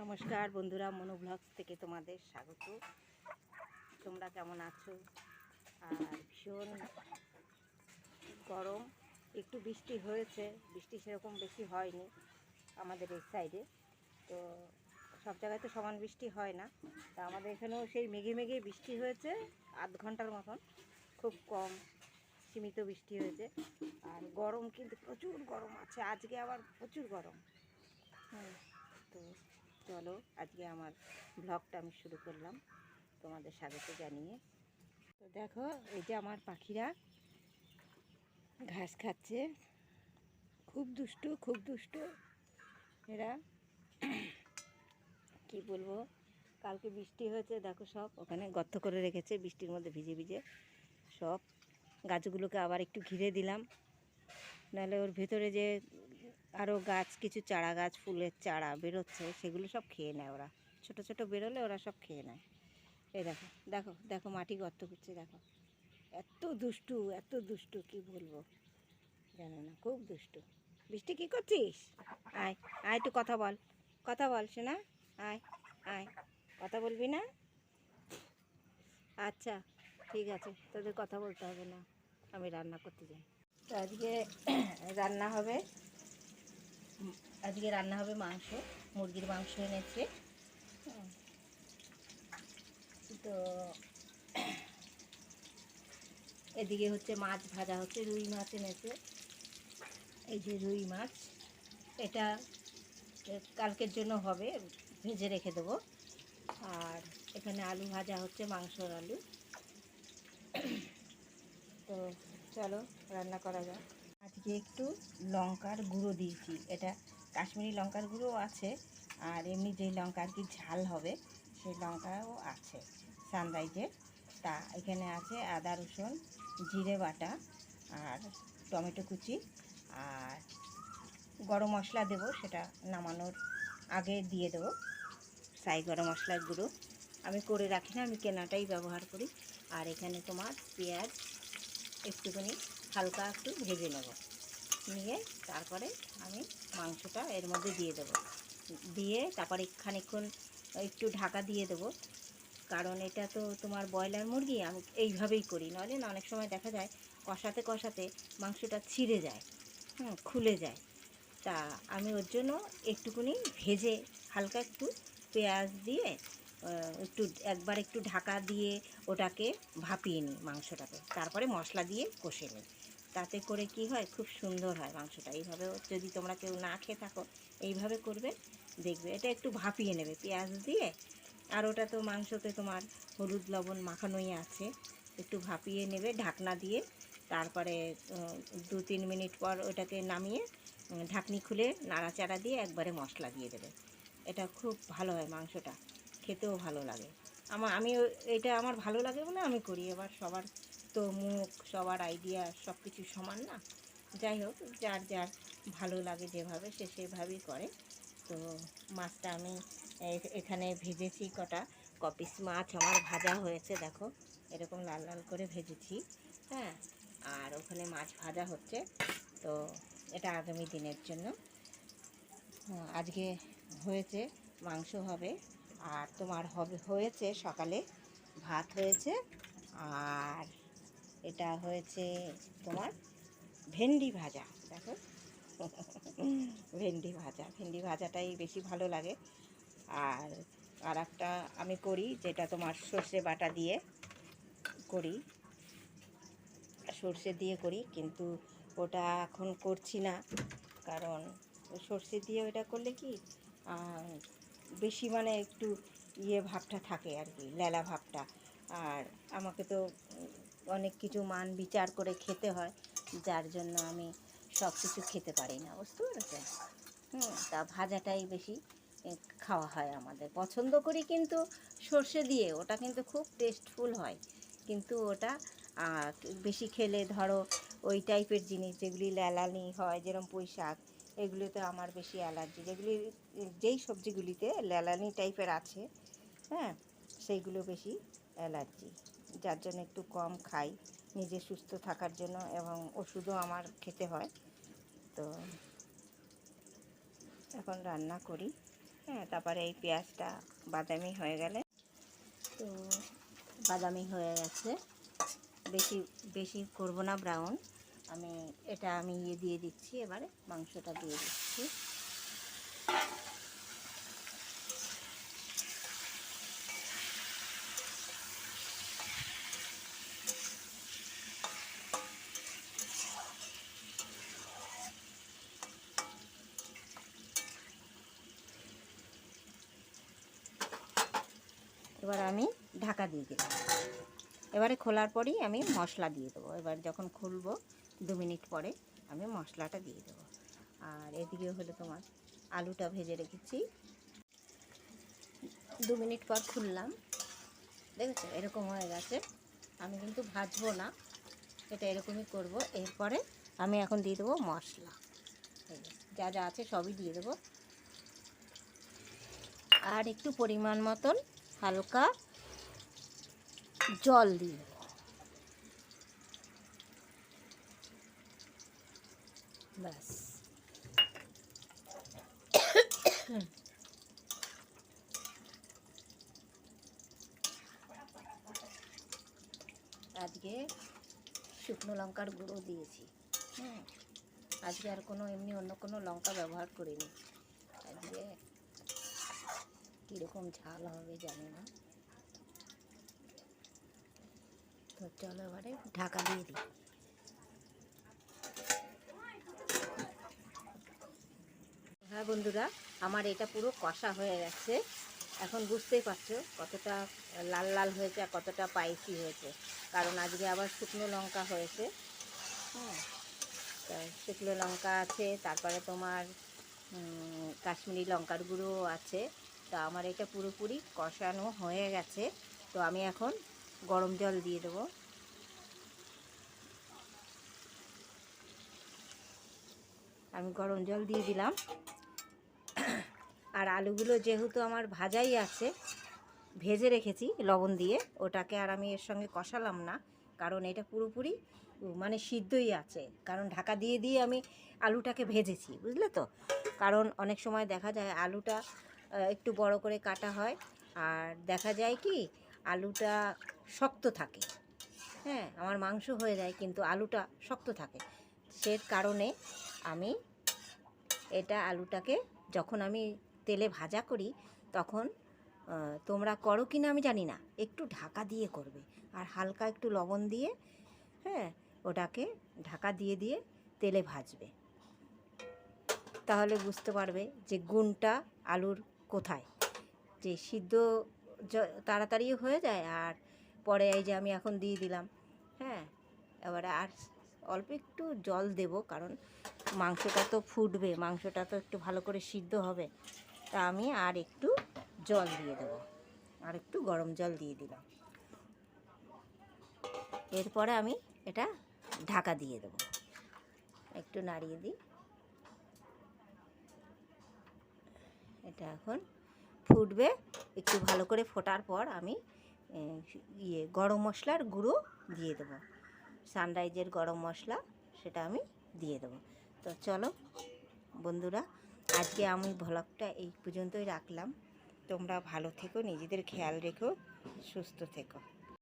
নমস্কার বন্ধুরা, মনো ব্লগস থেকে তোমাদের স্বাগত। তোমরা কেমন আছো? আর ভীষণ গরম, একটু বৃষ্টি হয়েছে, বৃষ্টি সেরকম বেশি হয়নি আমাদের এই সাইডে তো সব জায়গায় তো সমান বৃষ্টি হয় না। তা আমাদের এখানেও সেই মেঘে মেঘে বৃষ্টি হয়েছে, আধ ঘণ্টার মতন, খুব কম সীমিত বৃষ্টি হয়েছে। আর গরম কিন্তু প্রচুর গরম আছে, আজকে আবার প্রচুর গরম। হুম তো চলো, আজকে আমার ব্লগটা আমি শুরু করলাম তোমাদের স্বাগত জানিয়ে। তো দেখো, এই যে আমার পাখিরা ঘাস খাচ্ছে। খুব দুষ্টু খুব দুষ্টু এরা। কি বলব, কালকে বৃষ্টি হয়েছে, দেখো সব, ওখানে গর্ত করে রেখেছে, বৃষ্টির মধ্যে ভিজে ভিজে সব। গাছগুলোকে আবার একটু ঘিরে দিলাম। নাহলে ওর ভেতরে যে আরও গাছ, কিছু চারা গাছ, ফুলের চারা বেরোচ্ছে, সেগুলো সব খেয়ে নেয় ওরা। ছোট ছোট বেরোলে ওরা সব খেয়ে নেয়। এই দেখো দেখো দেখো মাটি গর্ত করছে, দেখো। এত দুষ্টু এত দুষ্টু, কি বলব? জানো না, খুব দুষ্টু। বৃষ্টি কি করছিস? আয় আয় একটু কথা বল কথা বল শোনা আয় আয়। কথা বলবি না? আচ্ছা ঠিক আছে, তোদের কথা বলতে হবে না, আমি রান্না করতে যাই। তো আজকে রান্না হবে আজকে রান্না হবে মাংস, মুরগির মাংস এনেছে। তো এদিকে হচ্ছে মাছ ভাজা হচ্ছে, রুই মাছ এনেছে। এই যে রুই মাছ, এটা কালকের জন্য হবে, ভেজে রেখে দেবো। আর এখানে আলু ভাজা হচ্ছে, মাংসর আলু। তো চলো, রান্না করা যাক। আজকে একটু লঙ্কার গুঁড়ো দিয়েছি। এটা কাশ্মীরি লঙ্কার গুঁড়ো আছে, আর এমনি যেই লঙ্কা আর কি ঝাল হবে, সেই লঙ্কাও আছে। সানরাইজের তা এখানে আছে আদা, রসুন, জিরে বাটা আর টমেটো কুচি। আর গরম মশলা দেবো, সেটা নামানোর আগে দিয়ে দেবো। সাই গরম মশলার গুঁড়ো। আমি করে রাখি না, আমি কেনাটাই ব্যবহার করি। আর এখানে তোমার পেঁয়াজ একটুখানি হালকা একটু ভেজে নেব। নিয়ে তারপরে আমি মাংসটা এর মধ্যে দিয়ে দেবো। দিয়ে তারপরে খানিকক্ষণ একটু ঢাকা দিয়ে দেবো। কারণ এটা তো তোমার ব্রয়লার মুরগি, আমি এইভাবেই করি। নাহলে না, অনেক সময় দেখা যায় কষাতে কষাতে মাংসটা ছিঁড়ে যায়, হুম, খুলে যায়। তা আমি ওর জন্য একটুকুনি ভেজে হালকা একটু পেঁয়াজ দিয়ে একটু একবার একটু ঢাকা দিয়ে ওটাকে ভাপিয়ে নিই মাংসটাকে। তারপরে মশলা দিয়ে কষে নিই। তাতে করে কি হয়? খুব সুন্দর হয় মাংসটা। এইভাবে যদি তোমরা কেউ না খেয়ে থাকো, এইভাবে করবে, দেখবে। এটা একটু ভাপিয়ে নেবে, পেঁয়াজ দিয়ে। আর ওটা তো মাংসতে তোমার হলুদ, লবণ মাখানোই আছে। একটু ভাপিয়ে নেবে, ঢাকনা দিয়ে। তারপরে দু, তিন মিনিট পর ওটাকে নামিয়ে ঢাকনি খুলে নাড়াচাড়া দিয়ে একবারে মশলা দিয়ে দেবে। এটা খুব ভালো হয় মাংসটা। খেতেও ভালো লাগে। আমার আমি এটা আমার ভালো লাগে বলে আমি করি। এবার সবার তো মুখ, সবার আইডিয়া সব কিছু সমান না। যাই হোক যার যার ভালো লাগে যেভাবে সে সেভাবেই করে। তো মাছটা আমি এখানে ভেজেছি কটা। কপিস মাছ আমার ভাজা হয়েছে, দেখো। এরকম লাল লাল করে ভেজেছি হ্যাঁ। আর ওখানে মাছ ভাজা হচ্ছে। তো এটা আগামী দিনের জন্য। আজকে হয়েছে, মাংস হবে। আর তোমার হবে, হয়েছে সকালে ভাত হয়েছে। আর এটা হয়েছে তোমার ভেন্ডি ভাজা, দেখো। ভেন্ডি ভাজা, ভেন্ডি ভাজাটাই বেশি ভালো লাগে। আর আর একটা আমি করি, যেটা তোমার সর্ষে বাটা দিয়ে করি। সর্ষে দিয়ে করি, কিন্তু ওটা এখন করছি না, কারণ সর্ষে দিয়ে ওটা করলে কি বেশি মানে একটু ইয়ে ভাবটা থাকে আর কি, লেলা ভাবটা। আর আমাকে তো অনেক কিছু মান বিচার করে খেতে হয়, যার জন্য আমি সব কিছু খেতে পারি না, বুঝতে পেরেছ হুম, তা ভাজাটাই বেশি খাওয়া হয় আমাদের। পছন্দ করি কিন্তু সর্ষে দিয়ে, ওটা কিন্তু খুব টেস্টফুল হয়। কিন্তু ওটা বেশি খেলে ধরো ওই টাইপের জিনিস, যেগুলি ল্যালানি হয় যেরকম পুঁই শাক, এগুলিতে আমার বেশি অ্যালার্জি যেগুলি, যেই সবজিগুলিতে ল্যালানি টাইপের আছে হ্যাঁ সেইগুলো বেশি অ্যালার্জি যার জন্য একটু কম খাই, নিজে সুস্থ থাকার জন্য এবং ওষুধও আমার খেতে হয়। তো এখন রান্না করি। হ্যাঁ তারপরে এই পেঁয়াজটা বাদামি হয়ে গেলে। তো বাদামি হয়ে গেছে। বেশি বেশি করব না, ব্রাউন। আমি, এটা আমি ইয়ে দিয়ে দিচ্ছি, এবারে মাংসটা দিয়ে দিচ্ছি। এবার আমি ঢাকা দিয়ে দিলাম এবারে খোলার পরেই আমি মশলা দিয়ে দেবো। এবার যখন খুলবো, দু মিনিট পরে আমি মশলাটা দিয়ে দেবো। আর এদিকে হলো তোমার আলুটা ভেজে রেখেছি। দু মিনিট পর খুললাম। দেখেছ? এরকম হয়ে গেছে। আমি কিন্তু ভাজবো না। এটা এরকমই করব। এরপরে আমি এখন দিয়ে দেবো মশলা। যা যা আছে সবই দিয়ে দেবো। আর একটু পরিমাণ মতন হালকা জল দিয়ে ব্যাস। আজকে শুকনো লঙ্কার গুঁড়ো দিয়েছি। হুম। আজকে আর কোনো এমনি অন্য কোনো লঙ্কা ব্যবহার করিনি। কীরকম ঝাল হবে জানি না। তো চলো এবারে ঢাকা দিয়ে দিই। হ্যাঁ বন্ধুরা, আমার এটা পুরো কষা হয়ে গেছে। এখন বুঝতেই পারছ কতটা লাল লাল হয়েছে আর কতটা পাইসি হয়েছে। কারণ আজকে আবার শুকনো লঙ্কা হয়েছে। হ্যাঁ শুকনো লঙ্কা আছে, তারপরে তোমার কাশ্মীরি লঙ্কার গুঁড়ো আছে। তো আমার এটা পুরোপুরি কষানো হয়ে গেছে। তো আমি এখন গরম জল দিয়ে দেবো। আমি গরম জল দিয়ে দিলাম। আর আলুগুলো যেহেতু আমার ভাজাই আছে, ভেজে রেখেছি লবণ দিয়ে, ওটাকে আর আমি এর সঙ্গে কষালাম না, কারণ এটা পুরোপুরি মানে সিদ্ধই আছে। কারণ ঢাকা দিয়ে দিয়ে আমি আলুটাকে ভেজেছি, বুঝলে তো? কারণ অনেক সময় দেখা যায় আলুটা একটু বড় করে কাটা হয়। আর দেখা যায় কি, আলুটা শক্ত থাকে। হ্যাঁ আমার মাংস হয়ে যায়, কিন্তু আলুটা শক্ত থাকে। সে কারণে আমি এটা আলুটাকে যখন আমি তেলে ভাজা করি, তখন তোমরা করো কি না আমি জানি না। একটু ঢাকা দিয়ে করবে। আর হালকা একটু লবণ দিয়ে হ্যাঁ ওটাকে ঢাকা দিয়ে দিয়ে তেলে ভাজবে। তাহলে বুঝতে পারবে যে গুণটা আলুর কোথায়? যে সিদ্ধ তাড়াতাড়ি হয়ে যায় আর পরে এই যে আমি এখন দিয়ে দিলাম হ্যাঁ? এবারে আর অল্প একটু জল দেব কারণ মাংসটা তো ফুটবে, মাংসটা তো একটু ভালো করে সিদ্ধ হবে। তা আমি আর একটু জল দিয়ে দেবো, আর একটু গরম জল দিয়ে দিলাম। এরপরে আমি এটা ঢাকা দিয়ে দেবো। একটু নাড়িয়ে দিই। এটা এখন ফুটবে। একটু ভালো করে ফোটার পর আমি ইয়ে গরম মশলার গুঁড়ো দিয়ে দেবো। সানরাইজের গরম মশলা সেটা আমি দিয়ে দেবো। তো চলো বন্ধুরা, আজকে আমি ভ্লগটা এই পর্যন্তই রাখলাম। তোমরা ভালো থেকো, নিজেদের খেয়াল রেখো, সুস্থ থেকো।